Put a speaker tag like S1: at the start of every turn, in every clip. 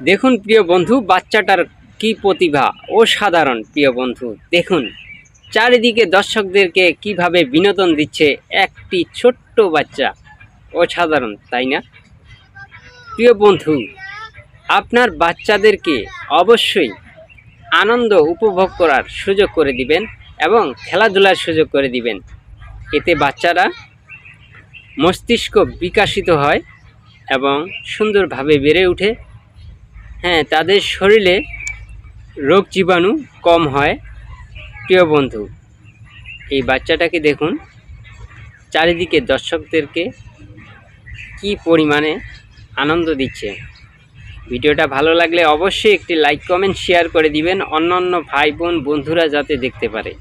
S1: দেখুন প্রিয় বন্ধু, বাচ্চাটার কি প্রতিভা অসাধারণ প্রিয় বন্ধু। দেখুন, চারিদিকে দর্শকদেরকে কীভাবে বিনোদন দিচ্ছে একটি ছোট্ট বাচ্চা। অসাধারণ, তাই না? প্রিয় বন্ধু, আপনার বাচ্চাদেরকে অবশ্যই আনন্দ উপভোগ করার সুযোগ করে দিবেন এবং খেলাধুলার সুযোগ করে দিবেন। এতে বাচ্চারা মস্তিষ্ক বিকাশিত হয় এবং সুন্দরভাবে বেড়ে ওঠে। হ্যাঁ তাদের শরীরে রোগ জীবাণু কম হয়। প্রিয় বন্ধু, এই বাচ্চাটাকে দেখুন। চারিদিকে দর্শকদেরকে কি পরিমাণে আনন্দ দিচ্ছে। ভিডিওটা ভালো লাগলে অবশ্যই একটি লাইক, কমেন্ট, শেয়ার করে দিবেন অন্য অন্য ভাই বোন বন্ধুরা যাতে দেখতে পারে।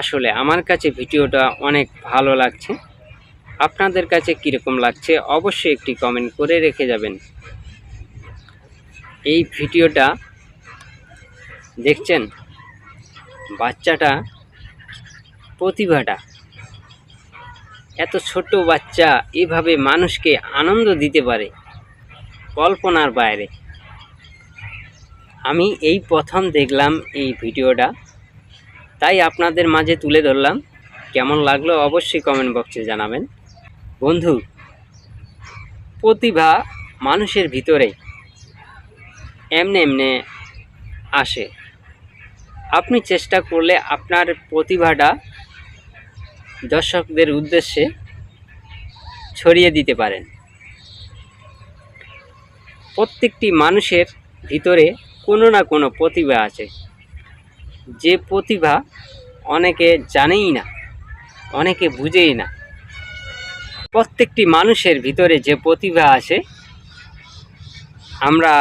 S1: আসলে আমার কাছে ভিডিওটা অনেক ভালো লাগছে। আপনাদের কাছে কীরকম লাগছে অবশ্যই একটি কমেন্ট করে রেখে যাবেন। এই ভিডিওটা দেখছেন বাচ্চাটা প্রতিভাটা। এত ছোট বাচ্চা এভাবে মানুষকে আনন্দ দিতে পারে কল্পনার বাইরে। আমি এই প্রথম দেখলাম এই ভিডিওটা। তাই আপনাদের মাঝে তুলে ধরলাম। কেমন লাগল অবশ্যই কমেন্ট বক্সে জানাবেন। বন্ধু, প্রতিভা মানুষের ভিতরে এমনি এমনি আসে। আপনি চেষ্টা করলে আপনার প্রতিভাটা দর্শকদের উদ্দেশ্যে ছড়িয়ে দিতে পারেন। প্রত্যেকটি মানুষের ভিতরে কোনো না কোনো প্রতিভা আছে। যে প্রতিভা অনেকে জানেই না, অনেকে বুঝেই না। প্রত্যেকটি মানুষের ভিতরে যে প্রতিভা আছে, আমরা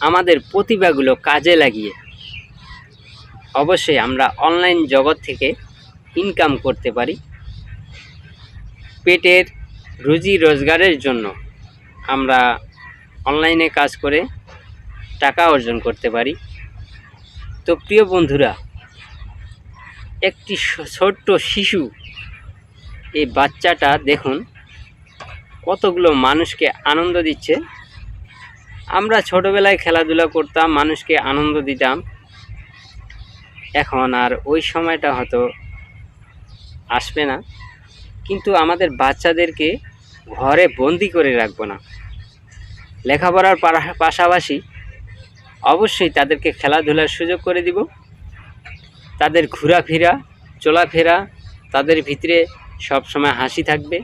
S1: আমাদের প্রতিভাগুলো কাজে লাগিয়ে অবশ্যই আমরা অনলাইন জগৎ থেকে ইনকাম করতে পারি। পেটের রুজি রোজগারের জন্য আমরা অনলাইনে কাজ করে টাকা অর্জন করতে পারি। তো প্রিয় বন্ধুরা, একটি ছোট্ট শিশু, এই বাচ্চাটা দেখুন, কতগুলো মানুষকে আনন্দ দিচ্ছে। আমরা ছোটোবেলায় খেলাধুলা করতাম, মানুষকে আনন্দ দিতাম। এখন আর ওই সময়টা হয়তো আসবে না। কিন্তু আমাদের বাচ্চাদেরকে ঘরে বন্দি করে রাখব না। লেখাপড়ার পাশাপাশি অবশ্যই তাদেরকে খেলাধুলার সুযোগ করে দিব। তাদের ঘোরাফেরা, চলাফেরা, তাদের ভিতরে সবসময় হাসি থাকবে।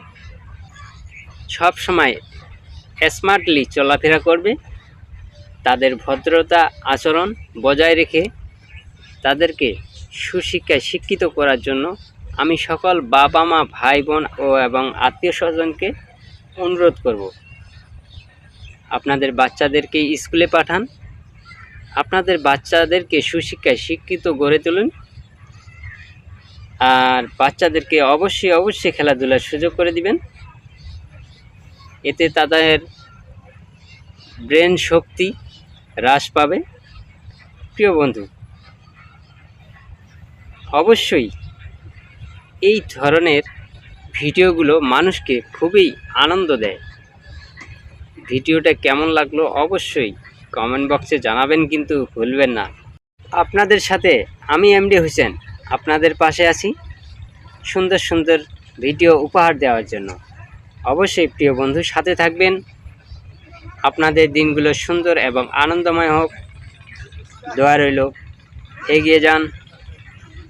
S1: সব সময় স্মার্টলি চলাফেরা করবে। তাদের ভদ্রতা আচরণ বজায় রেখে তাদেরকে সুশিক্ষায় শিক্ষিত করার জন্য আমি সকল বাবা মা ভাই বোন ও এবং আত্মীয় স্বজনকে অনুরোধ করব। আপনাদের বাচ্চাদেরকে স্কুলে পাঠান। আপনাদের বাচ্চাদেরকে সুশিক্ষায় শিক্ষিত গড়ে তুলুন। আর বাচ্চাদেরকে অবশ্যই অবশ্যই খেলাধুলার সুযোগ করে দিবেন। এতে তাদের ব্রেন শক্তি হ্রাস পাবে? প্রিয় বন্ধু, অবশ্যই এই ধরনের ভিডিওগুলো মানুষকে খুবই আনন্দ দেয়। ভিডিওটা কেমন লাগল অবশ্যই কমেন্ট বক্সে জানাবেন, কিন্তু ভুলবেন না। আপনাদের সাথে আমি এমডি হোসেন, আপনাদের পাশে আছি সুন্দর সুন্দর ভিডিও উপহার দেওয়ার জন্য। অবশ্যই প্রিয় বন্ধু, সাথে থাকবেন। আপনাদের দিনগুলো সুন্দর এবং আনন্দময় হোক। দোয়া রইল। এগিয়ে যান।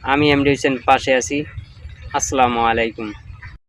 S1: আমি এমডি হোসেন, পাশে আছি। আসসালামু আলাইকুম।